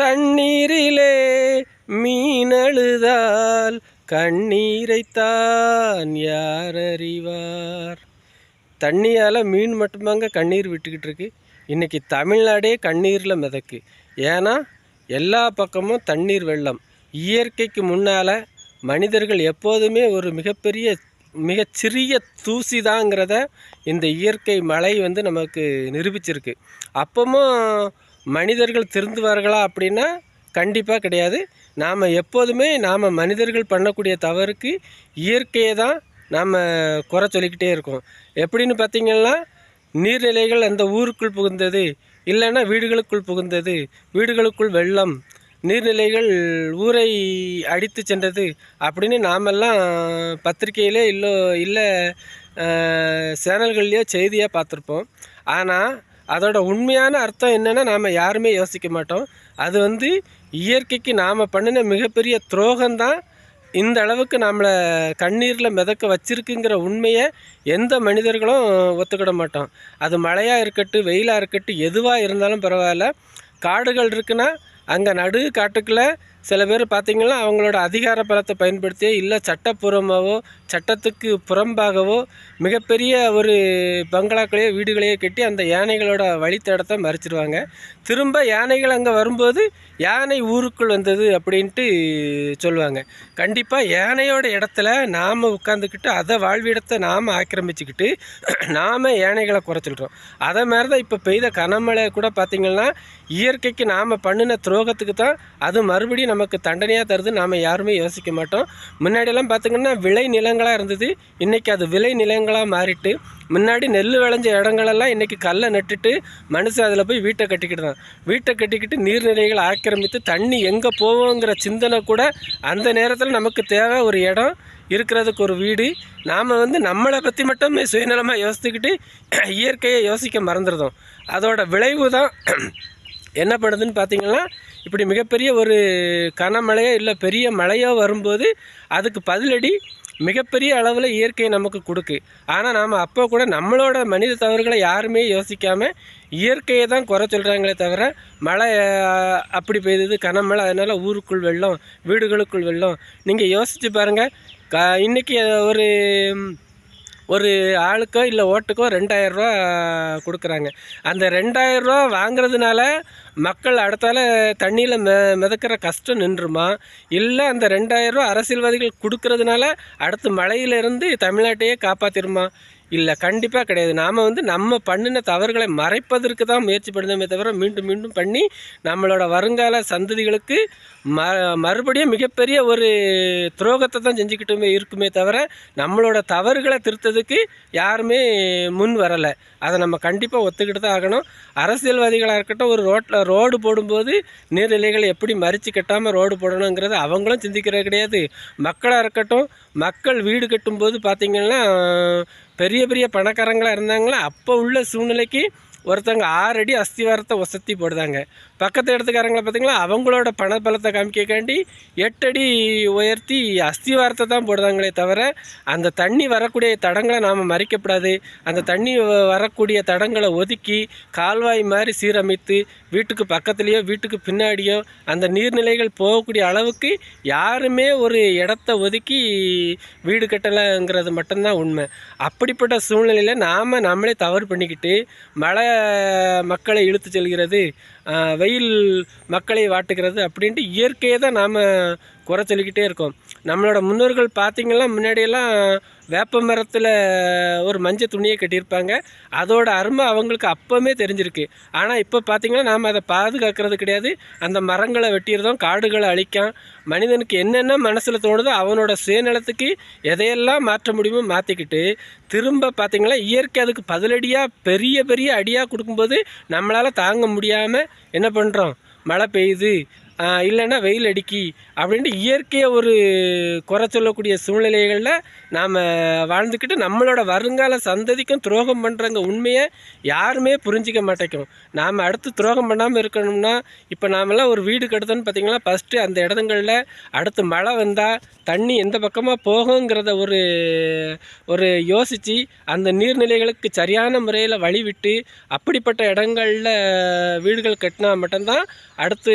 தண்ணீரிலே மீனழுதால் கண்ணீரைத்தான் யார் அறிவார் தண்ணியால் மீன் மட்டுமாங்க கண்ணீர் விட்டுக்கிட்டு இருக்கு இன்றைக்கி தமிழ்நாடே கண்ணீரில் மிதக்கு. ஏன்னா எல்லா பக்கமும் தண்ணீர் வெள்ளம். இயற்கைக்கு முன்னால் மனிதர்கள் எப்போதுமே ஒரு மிகப்பெரிய மிகச்சிறிய தூசி தாங்கிறத இந்த இயற்கை மழை வந்து நமக்கு நிரூபிச்சிருக்கு. அப்பமும் மனிதர்கள் திருந்துவார்களா அப்படின்னா கண்டிப்பாக கிடையாது. நாம் எப்போதுமே நாம் மனிதர்கள் பண்ணக்கூடிய தவறுக்கு இயற்கையை தான் நாம் குறை சொல்லிக்கிட்டே இருக்கோம். எப்படின்னு பார்த்திங்கன்னா நீர்நிலைகள் அந்த ஊருக்குள் புகுந்தது இல்லைன்னா வீடுகளுக்குள் புகுந்தது வீடுகளுக்குள் வெள்ளம் நீர்நிலைகள் ஊரை அடித்து சென்றது அப்படின்னு நாமெல்லாம் பத்திரிகையிலே இல்லை இல்லை சேனல்கள்லேயோ செய்தியாக பார்த்துருப்போம். ஆனால் அதோட உண்மையான அர்த்தம் என்னென்னா நாம் யாருமே யோசிக்க மாட்டோம். அது வந்து இயற்கைக்கு நாம் பண்ணின மிகப்பெரிய துரோகம்தான். இந்த அளவுக்கு நம்மளை கண்ணீரில் மிதக்க வச்சிருக்குங்கிற உண்மையை எந்த மனிதர்களும் ஒத்துக்கிட மாட்டோம். அது மழையாக இருக்கட்டும் வெயிலாக இருக்கட்டும் எதுவாக இருந்தாலும் பரவாயில்ல. காடுகள் இருக்குன்னா அங்கே நடு காட்டுக்குள்ளே சில பேர் பார்த்திங்கன்னா அவங்களோட அதிகார பலத்தை பயன்படுத்தி இல்லை சட்டப்பூர்வமாகவோ சட்டத்துக்கு புறம்பாகவோ மிகப்பெரிய ஒரு பங்களாக்களையோ வீடுகளையோ கட்டி அந்த யானைகளோட வழித்தடத்தை மறைச்சிருவாங்க. திரும்ப யானைகள் அங்கே வரும்போது யானை ஊருக்குள் வந்தது அப்படின்ட்டு சொல்லுவாங்க. கண்டிப்பாக யானையோட இடத்துல நாம் உட்காந்துக்கிட்டு அதை வாழ்விடத்தை நாம் ஆக்கிரமிச்சுக்கிட்டு நாம் யானைகளை குறைச்சிக்கிட்டோம் அதை மாதிரி தான் இப்போ பெய்த கனமழை கூட பார்த்திங்கன்னா இயற்கைக்கு நாம் பண்ணின துரோகத்துக்கு தான் அது மறுபடியும் நமக்கு தண்டனையாக தருது நாம் யாருமே யோசிக்க மாட்டோம். முன்னாடியெல்லாம் பார்த்திங்கன்னா விளை நிலங்களாக இருந்தது. இன்றைக்கி அது விளை நிலங்களாக மாறிட்டு முன்னாடி நெல் விளைஞ்ச இடங்களெல்லாம் இன்றைக்கி கல்லை நட்டுட்டு மனுஷன் அதில் போய் வீட்டை கட்டிக்கிட்டு தான் வீட்டை கட்டிக்கிட்டு நீர்நிலைகளை ஆக்கிரமித்து தண்ணி எங்கே போவோங்கிற சிந்தனை கூட அந்த நேரத்தில் நமக்கு தேவை. ஒரு இடம் இருக்கிறதுக்கு ஒரு வீடு. நாம் வந்து நம்மளை பற்றி மட்டுமே சுயநலமாக யோசித்துக்கிட்டு இயற்கையை யோசிக்க மறந்துடுதோம் அதோட விளைவு தான் என்ன பண்ணுதுன்னு பார்த்தீங்கன்னா இப்படி மிகப்பெரிய ஒரு கனமழையோ இல்லை பெரிய மழையோ வரும்போது அதுக்கு பதிலடி மிகப்பெரிய அளவில் இயற்கை நமக்கு கொடுக்கு. ஆனால் நாம் அப்போ கூட நம்மளோட மனித தவறுகளை யாருமே யோசிக்காமல் இயற்கையை தான் குறை சொல்கிறாங்களே தவிர மழை அப்படி பெய்யுது கனமழை அதனால் ஊருக்குள் வெள்ளம் வீடுகளுக்குள் வெள்ளம். நீங்கள் யோசித்து பாருங்கள் க இன்றைக்கி ஒரு ஒரு ஆளுக்கோ இல்லை ஓட்டுக்கோ ரெண்டாயிரரூவா கொடுக்குறாங்க. அந்த ரெண்டாயிரரூவா வாங்குறதுனால மக்கள் அடுத்தால தண்ணியில் மெ மிதக்கிற கஷ்டம் நின்றுமா? இல்லை அந்த ரெண்டாயிரரூவா அரசியல்வாதிகள் கொடுக்கறதுனால அடுத்து மழையிலிருந்து தமிழ்நாட்டையே காப்பாற்றிருமா இல்லை கண்டிப்பாக கிடையாது. நாம் வந்து நம்ம பண்ணின தவறுகளை மறைப்பதற்கு தான் முயற்சி பண்ணுதமே தவிர மீண்டும் மீண்டும் பண்ணி நம்மளோட வருங்கால சந்ததிகளுக்கு ம மறுபடியும் மிகப்பெரிய ஒரு துரோகத்தை தான் செஞ்சுக்கிட்டுமே இருக்குமே தவிர நம்மளோட தவறுகளை திருத்ததுக்கு யாருமே முன் வரலை. அதை நம்ம கண்டிப்பாக ஒத்துக்கிட்டு தான் ஆகணும். அரசியல்வாதிகளாக இருக்கட்டும் ஒரு ரோட்டில் ரோடு போடும்போது நீர்நிலைகளை எப்படி மறித்து கட்டாமல் ரோடு போடணுங்கிறது அவங்களும் சிந்திக்கிறது கிடையாது. மக்களாக இருக்கட்டும் மக்கள் வீடு கட்டும்போது பார்த்திங்கன்னா பெரிய பெரிய பணக்காரங்களாக இருந்தாங்களா? அப்போ உள்ள சூழ்நிலைக்கு ஒருத்தவங்க ஆறடி அஸ்திவாரத்தை ஒசத்தி போடுதாங்க பக்கத்து இடத்துக்காரங்களை பார்த்திங்களா அவங்களோட பண பலத்தை எட்டடி உயர்த்தி அஸ்திவாரத்தை தான் போடுதாங்களே தவிர அந்த தண்ணி வரக்கூடிய தடங்களை நாம் மறைக்கப்படாது அந்த தண்ணி வரக்கூடிய தடங்களை ஒதுக்கி கால்வாய் மாதிரி சீரமைத்து வீட்டுக்கு பக்கத்துலேயோ வீட்டுக்கு பின்னாடியோ அந்த நீர்நிலைகள் போகக்கூடிய அளவுக்கு யாருமே ஒரு இடத்த ஒதுக்கி வீடு கட்டலைங்கிறது மட்டும்தான் உண்மை. அப்படிப்பட்ட சூழ்நிலையில் நாம் நம்மளே தவறு பண்ணிக்கிட்டு மழை மக்களை இழுத்து செல்கிறது வெயில் மக்களை வாட்டுகிறது அப்படின்ட்டு இயற்கையை தான் நாம் குறை சொல்லிக்கிட்டே இருக்கோம். நம்மளோட முன்னோர்கள் பார்த்திங்கன்னா முன்னாடியெல்லாம் வேப்ப மரத்தில் ஒரு மஞ்சள் துணியை கட்டியிருப்பாங்க. அதோட அருமை அவங்களுக்கு அப்போவுமே தெரிஞ்சிருக்கு. ஆனால் இப்போ பார்த்திங்கன்னா நாம் அதை பாதுகாக்கிறது கிடையாது. அந்த மரங்களை வெட்டிடுறதும் காடுகளை அழிக்கும் மனிதனுக்கு என்னென்ன மனசில் தோணுதோ அவனோட சுயநலத்துக்கு எதையெல்லாம் மாற்ற முடியுமோ மாற்றிக்கிட்டு திரும்ப பார்த்திங்கன்னா இயற்கை அதுக்கு பதிலடியாக பெரிய பெரிய அடியாக கொடுக்கும்போது நம்மளால் தாங்க முடியாமல் என்ன பண்ணுறோம் மழை பெய்யுது. இல்லைன்னா வெயில் அடிக்கி அப்படின்ட்டு இயற்கையை ஒரு குறை சொல்லக்கூடிய சூழ்நிலைகளில் நாம் வாழ்ந்துக்கிட்டு நம்மளோட வருங்கால சந்ததிக்கும் துரோகம் பண்ணுறங்க உண்மையை யாருமே புரிஞ்சிக்க மாட்டேங்கும் நாம் அடுத்து துரோகம் பண்ணாமல் இருக்கணும்னா இப்போ நாமெல்லாம் ஒரு வீடு கட்டுதோன்னு பார்த்தீங்கன்னா ஃபஸ்ட்டு அந்த இடங்களில் அடுத்து மழை வந்தால் தண்ணி எந்த பக்கமாக போகுங்கிறத ஒரு ஒரு யோசித்து அந்த நீர்நிலைகளுக்கு சரியான முறையில் வழிவிட்டு அப்படிப்பட்ட இடங்களில் வீடுகள் கட்டினா மட்டும்தான் அடுத்து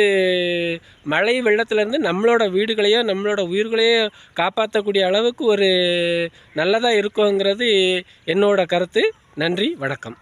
மழை வெள்ளத்துலேருந்து நம்மளோட வீடுகளையோ நம்மளோட உயிர்களையோ காப்பாற்றக்கூடிய அளவுக்கு ஒரு நல்லதாக இருக்குங்கிறது என்னோட கருத்து. நன்றி வணக்கம்.